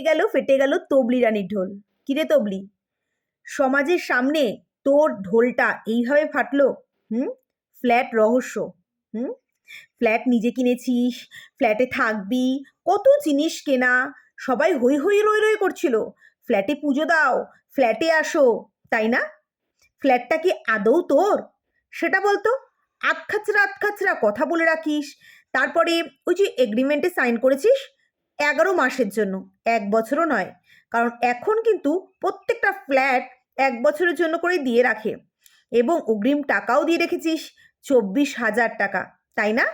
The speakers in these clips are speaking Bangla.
গেল, ফেটে গেল তবলি রানীর ঢোল। কিরে তবলি? সমাজের সামনে তোর ঢোলটা এইভাবে ফাটলো? হুম? ফ্ল্যাট রহস্য, হুম? ফ্ল্যাট নিজে কিনেছিস, ফ্ল্যাটে থাকবি, কত জিনিস কেনা, সবাই হই হই রই রই করছিল। ফ্ল্যাটে পুজো দাও, ফ্ল্যাটে আসো, তাই না? ফ্ল্যাটটা কি আদৌ তোর? সেটা বলতো, আতখাচরা আতখাচরা কথা বলে রাখিস। তারপরে ওই যে এগ্রিমেন্টে সাইন করেছিস? এগারো মাসের জন্য, এক বছরও নয়। কারণ এখন কিন্তু প্রত্যেকটা ফ্ল্যাট এক বছরের জন্য করে দিয়ে রাখে। এবং অগ্রিম টাকাও দিয়ে রেখেছিস, চব্বিশ হাজার টাকা। তাই না?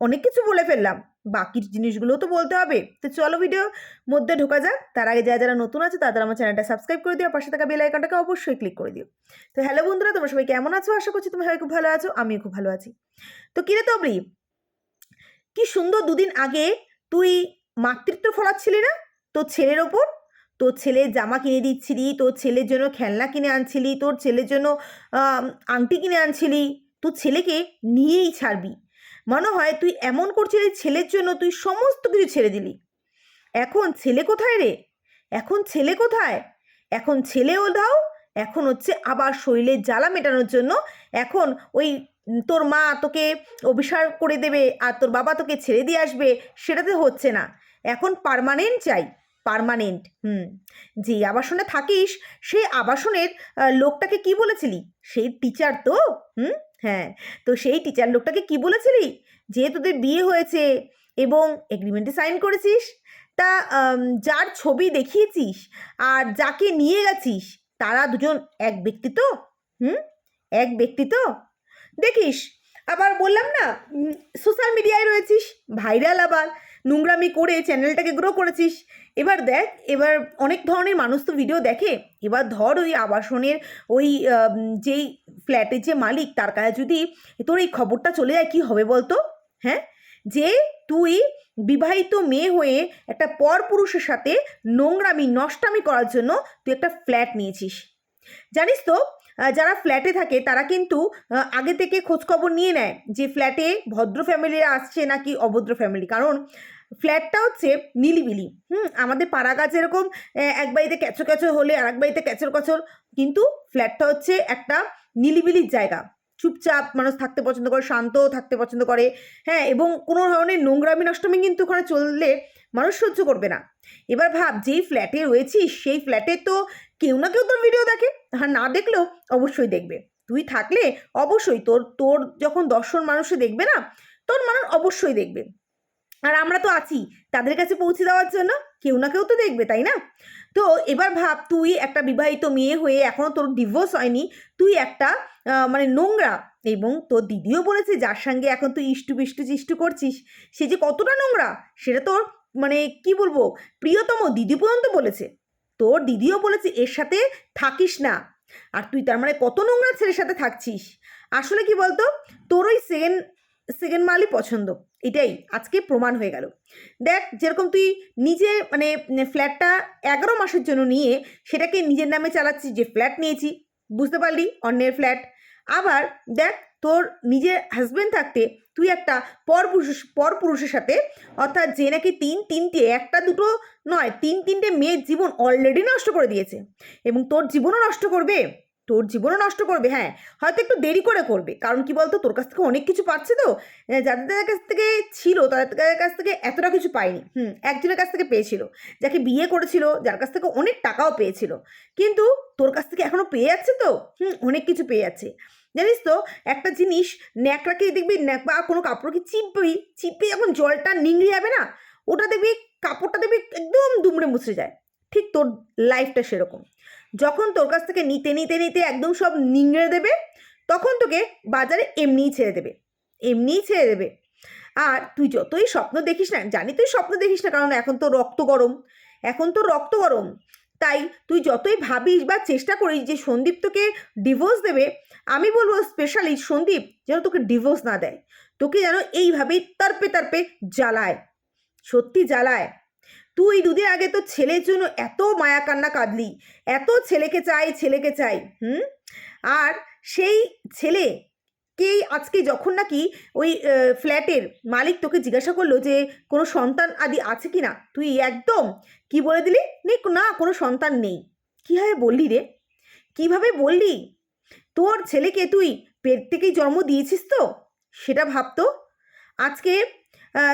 অনেক কিছু বলে ফেললাম। বাকি জিনিসগুলো তো বলতে হবে। তো চলো ভিডিও মধ্যে ঢোকা যাক। তার আগে যারা যারা নতুন আছে তাদের আমার চ্যানেলটা সাবস্ক্রাইব করে দিও। পাশে থাকা বেল আইকনটাকে অবশ্যই ক্লিক করে দিও। তো হ্যালো বন্ধুরা, তোমরা সবাই কেমন আছো? আশা করছি তুমি সবাই খুব ভালো আছো। আমিও খুব ভালো আছি। তো কিরে তবরি, কি সুন্দর দুদিন আগে তুই মাতৃত্ব ফলাচ্ছিলি না? তোর ছেলের ওপর? তোর ছেলের জামা কিনে দিচ্ছিলি, তোর ছেলের জন্য খেলনা কিনে আনছিলি, তোর ছেলের জন্য আংটি কিনে আনছিলি। তোর ছেলেকে নিয়েই ছাড়বি। মনে হয় তুই এমন করছিলি ছেলের জন্য তুই সমস্ত কিছু ছেড়ে দিলি। এখন ছেলে কোথায় রে? এখন ছেলে কোথায়? এখন ছেলেও দাও, এখন হচ্ছে আবার শরীরের জ্বালা মেটানোর জন্য এখন ওই তোর মা তোকে অভিসার করে দেবে আর তোর বাবা তোকে ছেড়ে দিয়ে আসবে, সেটাতে হচ্ছে না। এখন পার্মানেন্ট চাই পার্মানেন্ট হুম। যে আবাসনে থাকিস, সেই আবাসনের লোকটাকে কি বলেছিলি? সেই টিচার তো, হুম হ্যাঁ। তো সেই টিচার লোকটাকে কি বলেছিলি? যে তোদের বিয়ে হয়েছে এবং এগ্রিমেন্টে সাইন করেছিস, তা যার ছবি দেখিয়েছিস আর যাকে নিয়ে গেছিস, তারা দুজন এক ব্যক্তি তো, হুম, এক ব্যক্তি তো। দেখিস, আবার বললাম না সোশ্যাল মিডিয়ায় রয়েছিস ভাইরাল আবার। নোংরামি করে চ্যানেলটাকে গ্রো করেছিস। এবার দেখ, এবার অনেক ধরনের মানুষ তো ভিডিও দেখে। এবার ধর ওই আবাসনের ওই যেই ফ্ল্যাটের যে মালিক, তার কাছে যদি তোর এই খবরটা চলে যায়, কি হবে বলতো? হ্যাঁ? যে তুই বিবাহিত মেয়ে হয়ে একটা পর পুরুষের সাথে নোংরামি, নষ্টামি করার জন্য তুই একটা ফ্ল্যাট নিয়েছিস। জানিস তো যারা ফ্ল্যাটে থাকে, তারা কিন্তু আগে থেকে খোঁজখবর নিয়ে নেয় যে ফ্ল্যাটে ভদ্র ফ্যামিলিরা আসছে নাকি অভদ্র ফ্যামিলি কারণ ফ্ল্যাটটা হচ্ছে নিলিবিলি। হুম, আমাদের পাড়া গাছ এরকম এক বাড়িতে ক্যাচো ক্যাচো হলে আর এক বাড়িতে ক্যাচর কচর কিন্তু ফ্ল্যাটটা হচ্ছে একটা নিলিবিলির জায়গা। চুপচাপ মানুষ থাকতে পছন্দ করে শান্ত থাকতে পছন্দ করে হ্যাঁ এবং কোনো ধরনের নোংরামি নষ্টমি কিন্তু ওখানে চললে মানুষ সহ্য করবে না। এবার ভাব, যেই ফ্ল্যাটে রয়েছিস সেই ফ্ল্যাটে তো কেউ না কেউ তোর ভিডিও দেখে। আর না দেখলেও অবশ্যই দেখবে। তুই থাকলে অবশ্যই তোর তোর যখন দর্শন মানুষে দেখবে না, তোর মানুষ অবশ্যই দেখবে। আর আমরা তো আছি, তাদের কাছে পৌঁছে দেওয়ার জন্য কেউ না কেউ তো দেখবে, তাই না? তো এবার ভাব, তুই একটা বিবাহিত মেয়ে হয়ে এখনও তোর ডিভোর্স হয়নি, তুই একটা মানে নোংরা এবং তোর দিদিও বলেছে যার সঙ্গে এখন তুই ইষ্টু বিষ্টু চিষ্টু করছিস, সে যে কতটা নোংরা, সেটা তোর মানে কি বলব, প্রিয়তম দিদি পর্যন্ত বলেছে। তোর দিদিও বলেছে এর সাথে থাকিস না, আর তুই তার মানে কত নোংরা ছেলের সাথে থাকছিস। আসলে কি বলতো, তোর ওই সেকেন্ড সেকেন্ড মালই পছন্দ। এটাই আজকে প্রমাণ হয়ে গেল। দেখ, যেরকম তুই নিজে মানে ফ্ল্যাটটা এগারো মাসের জন্য নিয়ে সেটাকে নিজের নামে চালাচ্ছিস, যে ফ্ল্যাট নিয়েছি, বুঝতে পারলি? অন্যের ফ্ল্যাট আবার দেখ, তোর নিজের হাজব্যান্ড থাকতে তুই একটা পরপুরুষ পরপুরুষের সাথে, অর্থাৎ যে নাকি তিন তিনটে, একটা দুটো নয়, তিন তিনটে মেয়ের জীবন অলরেডি নষ্ট করে দিয়েছে। এবং তোর জীবনও নষ্ট করবে। তোর জীবনও নষ্ট করবে হ্যাঁ। হয়তো একটু দেরি করে করবে। কারণ কি বলতো? তোর কাছ থেকে অনেক কিছু পাচ্ছে তো। যাদের যাদের কাছ থেকে ছিল, তাদের কাছ থেকে এতটা কিছু পায়নি হুম, একজনের কাছ থেকে পেয়েছিল। যাকে বিয়ে করেছিল, যার কাছ থেকে অনেক টাকাও পেয়েছিল। কিন্তু তোর কাছ থেকে এখনও পেয়ে যাচ্ছে তো? হুম, অনেক কিছু পেয়ে যাচ্ছে। জানিস তো, একটা জিনিস ন্যাকড়াকে দেখবি বা কোনো কাপড়কে চিপবি? চিপে যখন জলটা নিংড়ে যাবে না, ওটা দেখবি, কাপড়টা দেখবি একদম দুমড়ে মুছড়ে যায়। ঠিক তোর লাইফটা সেরকম। যখন তোর কাছ থেকে নিতে নিতে নিতে একদম সব নিংড়ে দেবে, তখন তোকে বাজারে এমনিই ছেড়ে দেবে, এমনিই ছেড়ে দেবে। আর তুই যতই স্বপ্ন দেখিস না, জানি তুই স্বপ্ন দেখিস না, কারণ এখন তো রক্ত গরম, এখন তো রক্ত গরম। তাই তুই যতই ভাবিস বা চেষ্টা করিস যে সন্দীপ তোকে ডিভোর্স দেবে, আমি বলব স্পেশালি সন্দীপ যেন তোকে ডিভোর্স না দেয়, তোকে যেন এইভাবেই তারপে তারপে জ্বালায়, সত্যি জ্বালায়। তুই দুদিন আগে তো ছেলের জন্য এত মায়া কান্না কাঁদলি, এত ছেলেকে চাই ছেলেকে চাই, হুম? আর সেই ছেলে আজকেই আজকে যখন নাকি ওই ফ্ল্যাটের মালিক তোকে জিজ্ঞাসা করল যে কোনো সন্তান আদি আছে কি না, তুই একদম কি বলে দিলি? নে, না, কোনো সন্তান নেই। কীভাবে বললি রে? কীভাবে বললি? তোর ছেলেকে তুই পেট থেকেই জন্ম দিয়েছিস তো? সেটা ভাবতো? আজকে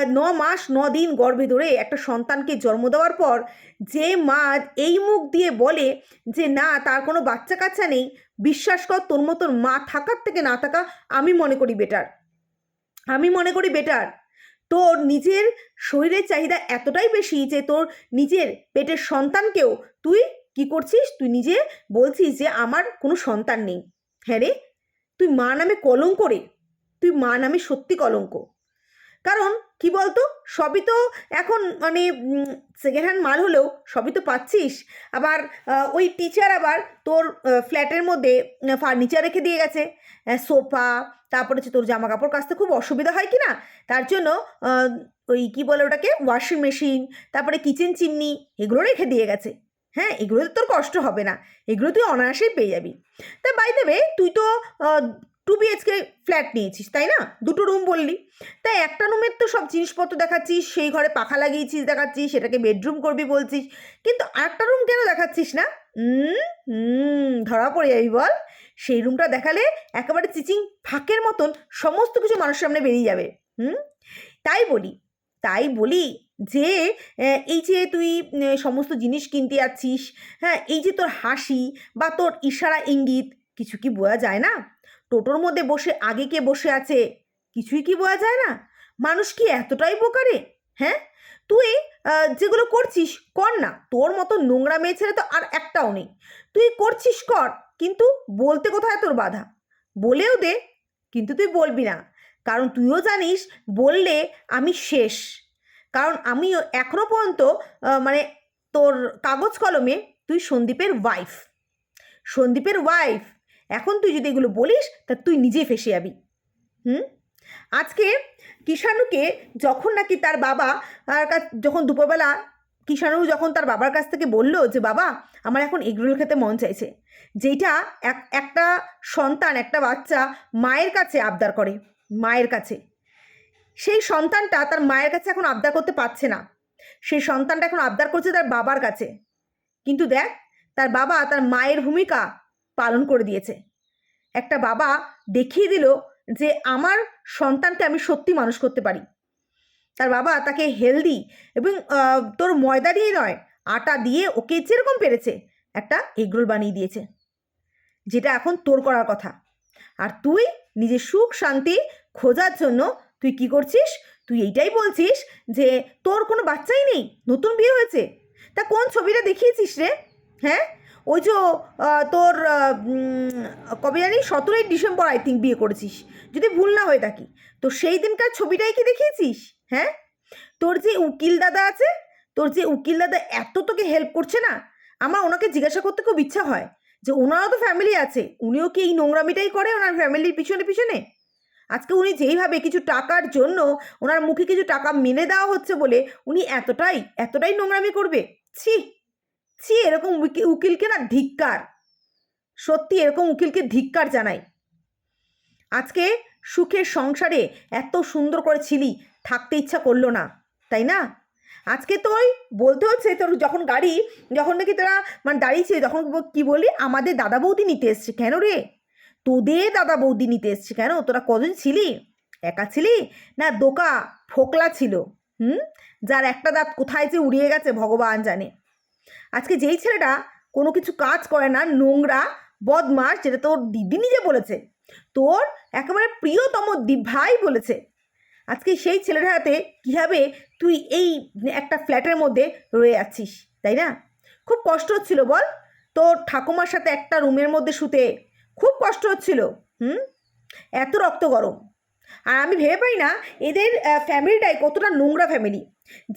ন মাস, ন দিন গর্ভে ধরে একটা সন্তানকে জন্ম দেওয়ার পর যে মা এই মুখ দিয়ে বলে যে, না, তার কোনো বাচ্চা কাচ্চা নেই। বিশ্বাস কর, তোর মতন মা থাকার থেকে না থাকা আমি মনে করি বেটার আমি মনে করি বেটার তোর নিজের শরীরের চাহিদা এতটাই বেশি যে, তোর নিজের পেটের সন্তানকেও তুই কি করছিস? তুই নিজে বলছিস যে, আমার কোনো সন্তান নেই। হ্যাঁ রে? তুই মা নামে কলঙ্ক রে। তুই মা নামে সত্যি কলঙ্ক। কারণ কি বলতো? সবই তো এখন মানে সেকেন্ড হ্যান্ড মাল হলেও সবই তো পাচ্ছিস। আবার ওই টিচার আবার তোর ফ্ল্যাটের মধ্যে ফার্নিচার রেখে দিয়ে গেছে। সোফা তারপরে হচ্ছে তোর জামা কাপড় কাচতে খুব অসুবিধা হয় কি না? তার জন্য ওই কি বলে ওটাকে? ওয়াশিং মেশিন তারপরে কিচেন চিমনি এগুলো রেখে দিয়ে গেছে। হ্যাঁ এগুলোতে তোর কষ্ট হবে না। এগুলো তুই অনায়াসেই পেয়ে যাবি। তা বাই দেবে তুই তো টু বিএচকে ফ্ল্যাট নিয়েছিস, তাই না? দুটো রুম বললি। তাই একটা রুমের তো সব জিনিসপত্র দেখাচ্ছিস, সেই ঘরে পাখা লাগিয়েছিস দেখাচ্ছিস, সেটাকে বেডরুম করবি বলছিস। কিন্তু আরেকটা রুম কেন দেখাচ্ছিস না? ধরা পড়ে যাবি বল। সেই রুমটা দেখালে একেবারে চিচিং ফাঁকের মতন সমস্ত কিছু মানুষের সামনে বেরিয়ে যাবে। হুম? তাই বলি তাই বলি যে এই যে তুই সমস্ত জিনিস কিনতে যাচ্ছিস হ্যাঁ এই যে তোর হাসি বা তোর ইশারা ইঙ্গিত, কিছু কি বোঝা যায় না? টোটোর মধ্যে বসে আগে কে বসে আছে? কিছুই কি বোঝা যায় না? মানুষ কি এতটাই বোকারে হ্যাঁ? তুই যেগুলো করছিস, কর না। তোর মতো নোংরা মেয়ে ছেলে তো আর একটাও নেই। তুই করছিস, কর, কিন্তু বলতে কোথায় তোর বাধা? বলেও দে, কিন্তু তুই বলবি না। কারণ তুইও জানিস, বললে আমি শেষ। কারণ আমিও এখনও পর্যন্ত মানে তোর কাগজ কলমে তুই সন্দীপের ওয়াইফ সন্দীপের ওয়াইফ এখন তুই যদি এগুলো বলিস, তা তুই নিজে ফেসে যাবি। হুম? আজকে কিষাণুকে যখন নাকি তার বাবা যখন দুপুরবেলা কিষাণু যখন তার বাবার কাছ থেকে বলল যে, বাবা, আমার এখন এগরোল খেতে মন চাইছে। যেটা এক, একটা সন্তান, একটা বাচ্চা মায়ের কাছে আবদার করে, মায়ের কাছে। সেই সন্তানটা তার মায়ের কাছে এখন আবদার করতে পারছে না। সেই সন্তানটা এখন আবদার করছে তার বাবার কাছে। কিন্তু দেখ, তার বাবা তার মায়ের ভূমিকা পালন করে দিয়েছে। একটা বাবা দেখিয়ে দিল যে আমার সন্তানকে আমি সত্যি মানুষ করতে পারি। তার বাবা তাকে হেলদি এবং তোর ময়দা দিয়ে নয়, আটা দিয়ে ওকে যেরকম পেরেছে একটা এগরোল বানিয়ে দিয়েছে। যেটা এখন তোর করার কথা। আর তুই নিজের সুখ শান্তি খোঁজার জন্য তুই কি করছিস? তুই এইটাই বলছিস যে তোর কোনো বাচ্চাই নেই, নতুন বিয়ে হয়েছে। তা কোন ছবিটা দেখিয়েছিস রে? হ্যাঁ? ওই যে তোর কবে জানি সতেরোই ডিসেম্বর আই থিঙ্ক বিয়ে করেছিস। যদি ভুল না হয়ে থাকি তো সেই দিনকার ছবিটাই কি দেখিয়েছিস? হ্যাঁ? তোর যে উকিল দাদা আছে, তোর যে উকিল দাদা এত তোকে হেল্প করছে না, আমার ওনাকে জিজ্ঞাসা করতে খুব ইচ্ছা হয় যে ওনারও তো ফ্যামিলি আছে, উনিও কি এই নোংরামিটাই করে ওনার ফ্যামিলির পিছনে পিছনে? আজকে উনি যেইভাবে কিছু টাকার জন্য ওনার মুখে কিছু টাকা মেনে দেওয়া হচ্ছে বলে উনি এতটাই এতটাই নোংরামি করবে, ছি! ছি এরকম উকি- উকিলকে না ধিক্কার। সত্যি এরকম উকিলকে ধিক্কার জানাই। আজকে সুখের সংসারে এত সুন্দর করে ছিলি, থাকতে ইচ্ছা করল না, তাই না? আজকে তো ওই বলতে হচ্ছে তোর যখন গাড়ি, যখন নাকি তোরা মানে দাঁড়িয়েছে তখন কি বললি? আমাদের দাদা বৌদি নিতে এসছে কেন রে? তোদের দাদা বৌদি নিতে এসছে কেন? তোরা কজন ছিলি? একা ছিলি? না দোকা ফোকলা ছিল, হুম? যার একটা দাঁত কোথায় যে উড়িয়ে গেছে, ভগবান জানে। আজকে যেই ছেলেটা কোনো কিছু কাজ করে না, নোংরা বদমাস যেটা তোর দিদি নিজে বলেছে, তোর একেবারে প্রিয়তম ভাই বলেছে, আজকে সেই ছেলেটার হাতে কীভাবে তুই এই একটা ফ্ল্যাটের মধ্যে রয়ে আছিস, তাই না? খুব কষ্ট হচ্ছিল বল, তোর ঠাকুমার সাথে একটা রুমের মধ্যে শুতে খুব কষ্ট হচ্ছিল, হুম? এত রক্ত গরম। আর আমি ভেবে পাই না, এদের ফ্যামিলিটাই কতটা নোংরা ফ্যামিলি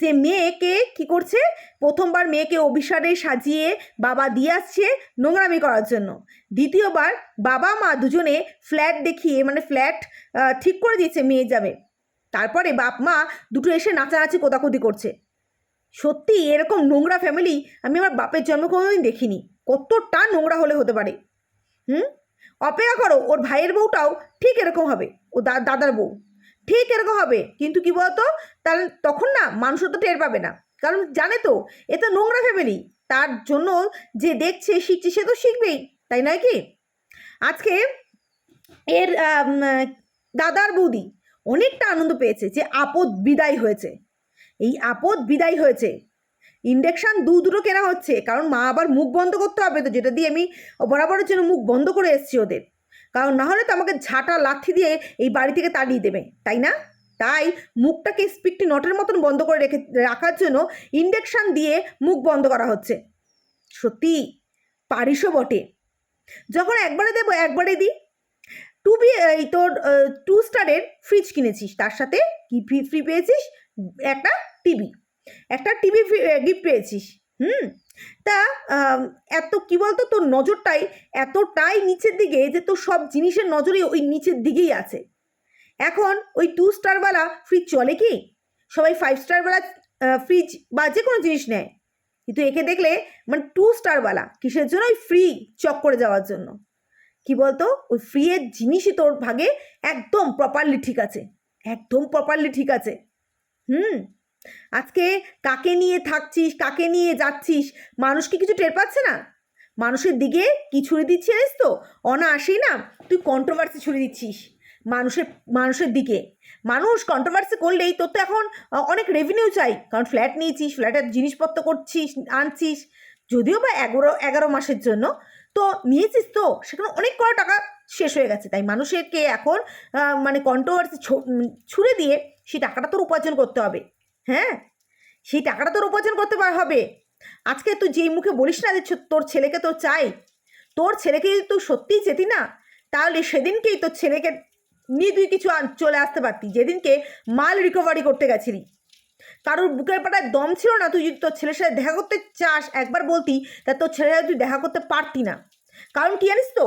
যে মেয়েকে কি করছে? প্রথমবার মেয়েকে অভিসারে সাজিয়ে বাবা দিয়ে আসছে নোংরামি করার জন্য। দ্বিতীয়বার বাবা মা দুজনে ফ্ল্যাট দেখিয়ে মানে ফ্ল্যাট ঠিক করে দিয়েছে মেয়ে যাবে। তারপরে বাপ মা দুটো এসে নাচানাচি কোদাকুদি করছে। সত্যি এরকম নোংরা ফ্যামিলি আমি আমার বাপের জন্ম কোনোদিন দেখিনি। কতটা নোংরা হলে হতে পারে। হুম? অপেক্ষা করো, ওর ভাইয়ের বউটাও ঠিক এরকম হবে। ও দাদার বউ। ঠিক এরকম হবে। কিন্তু কি বলতো? তাহলে তখন না মানুষও তো টের পাবে না। কারণ জানে তো, এ তো নোংরা ফ্যামিলি তার জন্য যে দেখছে, শিখছে, সে তো শিখবেই। তাই নয় কি? আজকে এর দাদার বৌদি অনেকটা আনন্দ পেয়েছে যে আপদ বিদায় হয়েছে। এই আপদ বিদায় হয়েছে। ইন্ডাকশান দু দুটো কেনা হচ্ছে। কারণ মা আবার মুখ বন্ধ করতে হবে তো, যেটা দিয়ে আমি বরাবরের জন্য মুখ বন্ধ করে এসেছি ওদের। কারণ না হলে তো আমাকে ঝাঁটা লাথি দিয়ে এই বাড়ি থেকে তাড়িয়ে দেবে, তাই না? তাই মুখটাকে স্পিকটি নটের মতন বন্ধ করে রেখে, রাখার জন্য ইন্ডাকশান দিয়ে মুখ বন্ধ করা হচ্ছে। সত্যি, পারিসও বটে। যখন একবারে দেবো, একবারে দিই। টু বি এই তোর টু স্টারের ফ্রিজ কিনেছিস, তার সাথে কি ফ্রি ফ্রি পেয়েছিস? একটা টিভি একটা টিভি গিফট পেয়েছিস। হুম? তা এত, কি বলতো, তোর নজরটাই এতটাই নিচের দিকে যে তোর সব জিনিসের নজরই ওই নিচের দিকেই আছে। এখন ওই টু স্টারওয়ালা ফ্রিজ চলে কি? সবাই ফাইভ স্টারওয়ালা ফ্রিজ বা যে কোনো জিনিস নেয়। কিন্তু একে দেখলে মানে টু স্টারওয়ালা কিসের জন্য? ওই ফ্রি চক করে যাওয়ার জন্য। কি বলতো? ওই ফ্রিয়ের জিনিসই তোর ভাগে একদম প্রপারলি ঠিক আছে। একদম প্রপারলি ঠিক আছে। হুম? আজকে কাকে নিয়ে থাকছিস, কাকে নিয়ে যাচ্ছিস? মানুষ কি কিছু টের পাচ্ছে না? মানুষের দিকে কি ছুড়ে দিচ্ছিস জানিস তো? অনায়াসেই না, তুই কন্ট্রোভার্সি ছুড়ে দিচ্ছিস মানুষের মানুষের দিকে। মানুষ কন্ট্রোভার্সি করলেই তোর তো এখন অনেক রেভিনিউ চাই। কারণ ফ্ল্যাট নিয়েছিস ফ্ল্যাটের জিনিসপত্র করছিস, আনছিস। যদিও বা এগারো এগারো মাসের জন্য, তো নিয়েছিস তো, সেখানে অনেক কটা টাকা শেষ হয়ে গেছে। তাই মানুষেরকে এখন মানে কন্ট্রোভার্সি ছুড়ে দিয়ে সেই টাকাটা তোর উপার্জন করতে হবে। হ্যাঁ? সেই টাকাটা তোর উপার্জন করতে হবে। আজকে তুই যেই মুখে বলিস না যে তোর ছেলেকে তো চাই, তোর ছেলেকে যদি তুই সত্যিই যেতি না, তাহলে সেদিনকেই তোর ছেলেকে নিয়ে তুই কিছু চলে আসতে পারতি, যেদিনকে মাল রিকভারি করতে গেছিলি। কারোর বুকের পাটায় দম ছিল না, তুই যদি তোর ছেলের সাথে দেখা করতে চাস, একবার বলতি, তা তোর ছেলের সাথে তুই দেখা করতে পারতি না। কারণ কি জানিস তো?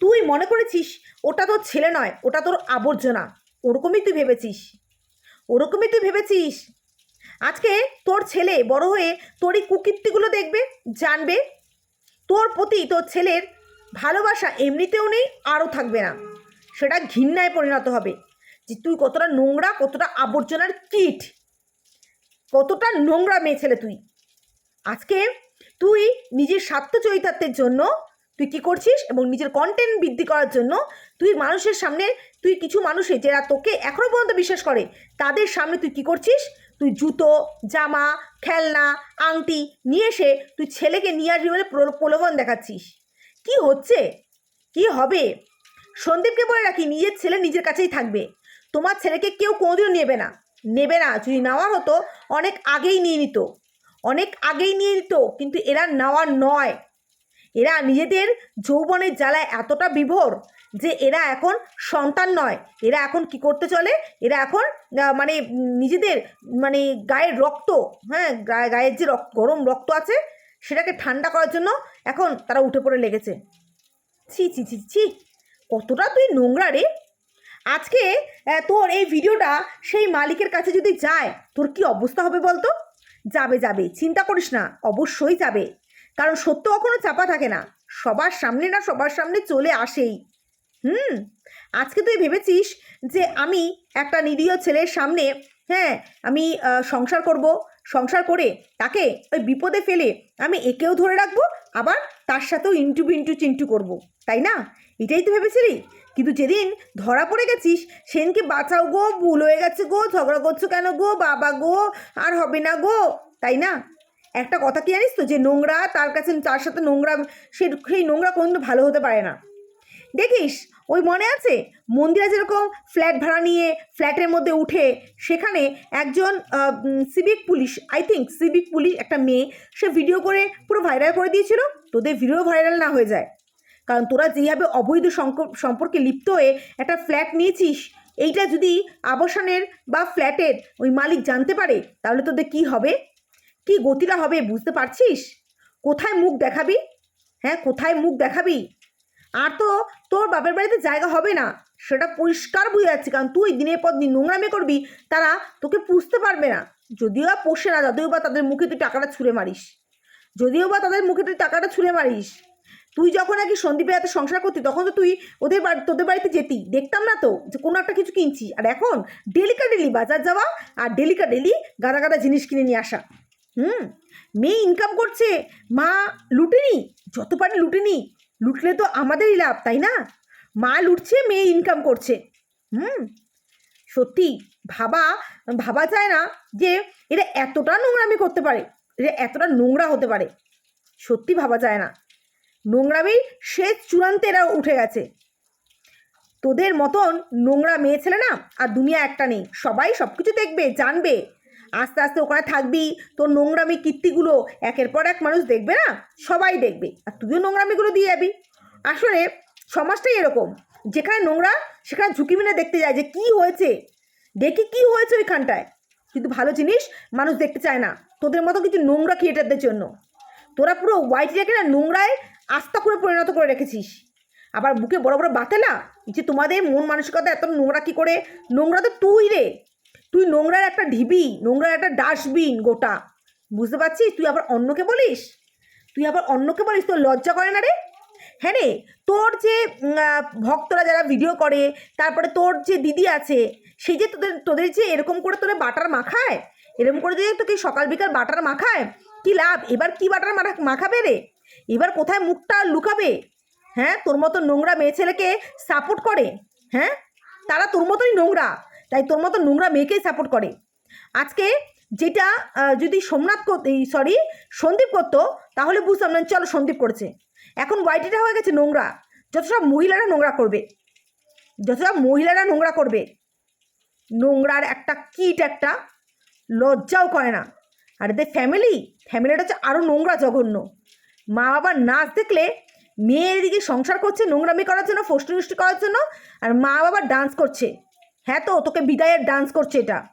তুই মনে করেছিস, ওটা তোর ছেলে নয়, ওটা তোর আবর্জনা, ওরকমই তুই ভেবেছিস। ওরকমই তুই ভেবেছিস। আজকে তোর ছেলে বড় হয়ে তোর এই কুকীর্তিগুলো দেখবে, জানবে। তোর প্রতি তোর ছেলের ভালোবাসা এমনিতেও নেই, আরও থাকবে না। সেটা ঘৃণায় পরিণত হবে যে তুই কতটা নোংরা, কতটা আবর্জনার কিট। কতটা নোংরা মেয়ে ছেলে তুই। আজকে তুই নিজের স্বার্থ চরিতার্থের জন্য তুই কি করছিস এবং নিজের কন্টেন্ট বৃদ্ধি করার জন্য তুই মানুষের সামনে, তুই কিছু মানুষে যারা তোকে এখনও পর্যন্ত বিশ্বাস করে, তাদের সামনে তুই কি করছিস? তুই জুতো, জামা, খেলনা, আংটি নিয়ে এসে তুই ছেলেকে নিয়ে আসবি বলে প্রলোভন দেখাচ্ছিস। কি হচ্ছে? কি হবে? সন্দীপকে বলে রাখি, নিজের ছেলে নিজের কাছেই থাকবে। তোমার ছেলেকে কেউ কোনোদিনও নেবে না। নেবে না। যদি নেওয়ার হতো, অনেক আগেই নিয়ে নিত। অনেক আগেই নিয়ে নিত, কিন্তু এরা নেওয়ার নয়। এরা নিজেদের যৌবনের জ্বালায় এতটা বিভোর। যে এরা এখন সন্তান নয়। এরা এখন কি করতে চলে? এরা এখন মানে নিজেদের মানে গায়ের রক্ত হ্যাঁ গায়ে গায়ের যে রক্ত, গরম রক্ত আছে, সেটাকে ঠান্ডা করার জন্য এখন তারা উঠে পড়ে লেগেছে। ছি ছি ছি ছি, কতটা তুই নোংরা রে। আজকে তোর এই ভিডিওটা সেই মালিকের কাছে যদি যায়, তোর কি অবস্থা হবে বলতো? যাবে যাবে, চিন্তা করিস না, অবশ্যই যাবে। কারণ সত্য কখনো চাপা থাকে না। সবার সামনে না সবার সামনে চলে আসেই। হুম, আজকে তুই ভেবেছিস যে আমি একটা নিরীহ ছেলের সামনে হ্যাঁ আমি সংসার করব, সংসার করে তাকে ওই বিপদে ফেলে আমি একেও ধরে রাখব, আবার তার সাথেও ইন্টু বিন্টু চিন্টু করব, তাই না? এটাই তো ভেবেছিলি? কিন্তু যেদিন ধরা পড়ে গেছিস, সেদিনকে বাঁচাও গো, ভুল হয়ে গেছে গো, ঝগড়া করছ কেন গো, বাবা গো, আর হবে না গো, তাই না? একটা কথা কি জানিস তো, যে নোংরা, তার কাছে, তার সাথে নোংরা, সে, সেই নোংরা কোনোদিন ভালো হতে পারে না। দেখিস? ওই মনে আছে? মন্দিরা যেরকম ফ্ল্যাট ভাড়া নিয়ে ফ্ল্যাটের মধ্যে উঠে সেখানে একজন civic police I think civic police একটা মেয়ে, সে ভিডিও করে পুরো ভাইরাল করে দিয়েছিল। তোদের ভিডিও ভাইরাল না হয়ে যায়। কারণ তোরা যেভাবে অবৈধ সম্পর্কে লিপ্ত হয়ে একটা ফ্ল্যাট নিয়েছিস, এইটা যদি আবাসনের বা ফ্ল্যাটের ওই মালিক জানতে পারে, তাহলে তোদের কি হবে? কি গতিটা হবে বুঝতে পারছিস? কোথায় মুখ দেখাবি? হ্যাঁ কোথায় মুখ দেখাবি? আর তো তোর বাপের বাড়িতে জায়গা হবে না। সেটা পরিষ্কার বুঝে যাচ্ছে, কারণ তুই দিনের পর দিন নোংরামি করবি, তারা তোকে পুষতে পারবে না। যদিও বা পোষে না, যদিও বা তাদের মুখে তুই টাকাটা ছুঁড়ে মারিস। যদিও বা তাদের মুখে তুই টাকাটা ছুঁড়ে মারিস। তুই যখন নাকি সন্দীপের হাতে সংসার করতি, তখন তো তুই ওদের বাড়ি, তোদের বাড়িতে যেতি। দেখতাম না তো যে কোনো একটা কিছু কিনছি আর এখন ডেলিকা ডেলি, বাজার যাওয়া আর ডেলিকা ডেলি গাদা গাদা জিনিস কিনে নিয়ে আসা। হুম? মেয়ে ইনকাম করছে, মা লুটেনি, যত পারে লুটেনি। লুটলে তো আমাদেরই লাভ, তাই না? মা লুটছে, মেয়ে ইনকাম করছে। হুম? সত্যি, ভাবা ভাবা যায় না যে এরা এতটা নোংরামি করতে পারে, এরা এতটা নোংরা হতে পারে। সত্যি ভাবা যায় না। নোংরামির শেষ চূড়ান্তে এরা উঠে গেছে। তোদের মতন নোংরা মেয়ে ছেলে না আর দুনিয়া একটা নেই। সবাই সব কিছু দেখবে, জানবে। আস্তে আস্তে ওখানে থাকবি, তোর নোংরামি কীর্তিগুলো একের পর এক মানুষ দেখবে না? সবাই দেখবে। আর তুইও নোংরামিগুলো দিয়ে যাবি। আসলে সমাজটাই এরকম। যেখানে নোংরা, সেখানে ঝুঁকি মিলে দেখতে যায় যে কি হয়েছে? দেখি কি হয়েছে ওইখানটায়। কিন্তু ভালো জিনিস মানুষ দেখতে চায় না। তোদের মতো কিছু নোংরা ক্রিয়েটারদের জন্য। তোরা পুরো হোয়াইট হোয়াইটটাকে না নোংরায় আস্থা করে পরিণত করে রেখেছিস। আবার বুকে বড় বড় বাতেলা? যে তোমাদের মন মানসিকতা এত নোংরা কি করে? নোংরা তো তুই রে। তুই নোংরার একটা ঢিবি, নোংরার একটা ডাস্টবিন গোটা। বুঝতে পারছিস? তুই আবার অন্যকে বলিস? তুই আবার অন্যকে বলিস? তোর লজ্জা করে না রে? হ্যাঁ রে, তোর যে ভক্তরা যারা ভিডিও করে, তারপরে তোর যে দিদি আছে, সেই যে তোদের তোদের যে এরকম করে তোদের বাটার মাখায়, এরকম করে যে তোকে সকাল বিকাল বাটার মাখায়, কি লাভ? এবার কি বাটার মাখা মাখাবে রে? এবার কোথায় মুখটা লুকাবে? হ্যাঁ তোর মতো নোংরা মেয়ে ছেলেকে সাপোর্ট করে হ্যাঁ? তারা তোর মতোই নোংরা। তাই তোর মতো নোংরা মেয়েকেই সাপোর্ট করে। আজকে যেটা যদি সোমনাথ সরি সন্দীপ করতো, তাহলে বুঝতাম না, চলো সন্দীপ করেছে। এখন ওয়াইটিটা হয়ে গেছে নোংরা। যত সব মহিলারা নোংরা করবে, যত সব মহিলারা নোংরা করবে, নোংরার একটা কিট একটা লজ্জাও করে না। আর এদের ফ্যামিলি ফ্যামিলিটা হচ্ছে আরও নোংরা জঘন্য। মা বাবার নাচ দেখলে মেয়ের দিকে সংসার করছে, নোংরামি করার জন্য, ফষ্টি করার জন্য, আর মা বাবা ডান্স করছে। হ্যাঁ তো, তোকে বিদায়ের ডান্স করছে এটা।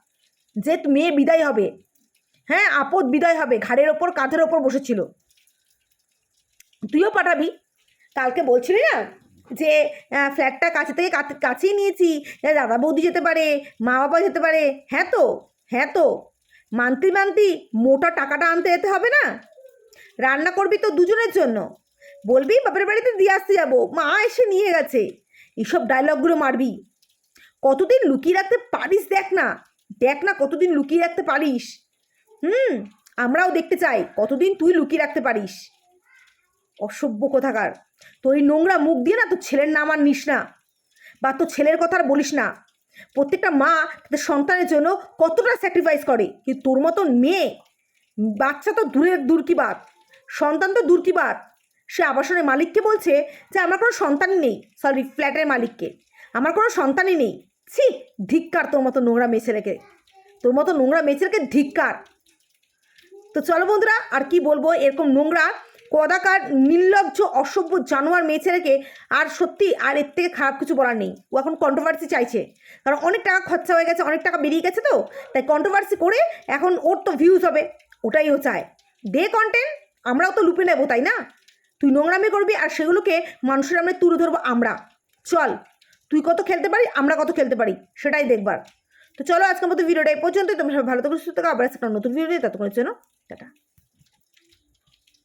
যে মেয়ে বিদায় হবে হ্যাঁ আপদ বিদায় হবে, ঘাড়ের ওপর, কাঁধের ওপর বসেছিল। তুইও পাঠাবি। কালকে বলছিলি না যে ফ্ল্যাটটা কাছে থেকে কাছে- কাছেই নিয়েছি। দাদা বৌদি যেতে পারে, মা বাবা যেতে পারে। হ্যাঁ তো হ্যাঁ তো। মান্তি মান্তি, মোটা টাকাটা আনতে যেতে হবে না? রান্না করবি তো দুজনের জন্য। বলবি, বাপের বাড়িতে দিয়ে আসতে যাব। মা এসে নিয়ে গেছে। এইসব ডায়লগগুলো মারবি। কতদিন লুকিয়ে রাখতে পারিস দেখ না। দেখ না কতদিন লুকিয়ে রাখতে পারিস। হুম, আমরাও দেখতে চাই কতদিন তুই লুকিয়ে রাখতে পারিস। অসভ্য কোথাকার। তোর এই নোংরা মুখ দিয়ে না তোর ছেলের নাম আর নিস না। বা তোর ছেলের কথা আর বলিস না। প্রত্যেকটা মা তাদের সন্তানের জন্য কতটা স্যাক্রিফাইস করে। কিন্তু তোর মতন মেয়ে, বাচ্চা তো দূরের, দূর কি বাত? সন্তান তো দূর কি বাত? সে আবাসনের মালিককে বলছে যে, আমার কোনো সন্তানই নেই। সরি, ফ্ল্যাটের মালিককে। আমার কোনো সন্তানই নেই। ছি, ধিক্কার তোর মতো নোংরা মেয়ে ছেলেকে। তোর মতো নোংরা মেয়ে ছেলেকে ধিক্কার। তো চলো বন্ধুরা, আর কি বলব, এরকম নোংরা, কদাকার, নির্লজ্জ, অসভ্য জানোয়ার মেয়ে ছেলেকে আর সত্যি আর এর থেকে খারাপ কিছু বলার নেই। ও এখন কন্ট্রোভার্সি চাইছে। কারণ অনেক টাকা খরচা হয়ে গেছে, অনেক টাকা বেরিয়ে গেছে তো, তাই কন্ট্রোভার্সি করে এখন ওর তো ভিউজ হবে। ওটাই ও চায়। দে কন্টেন্ট আমরাও তো লুপে নেব, তাই না? তুই নোংরামি করবি আর সেগুলোকে মানুষের সামনে তুলে ধরবো আমরা। চল। তুই কত খেলতে পারি, আমরা কত খেলতে পারি, সেটাই দেখবার। তো চলো আজকের মতো ভিডিওটা এই পর্যন্তই, তোমরা সবাই ভালো থাকো, সুস্থ থাকো, আবার একটা নতুন ভিডিও দিয়ে ততক্ষণের জন্য টাটা।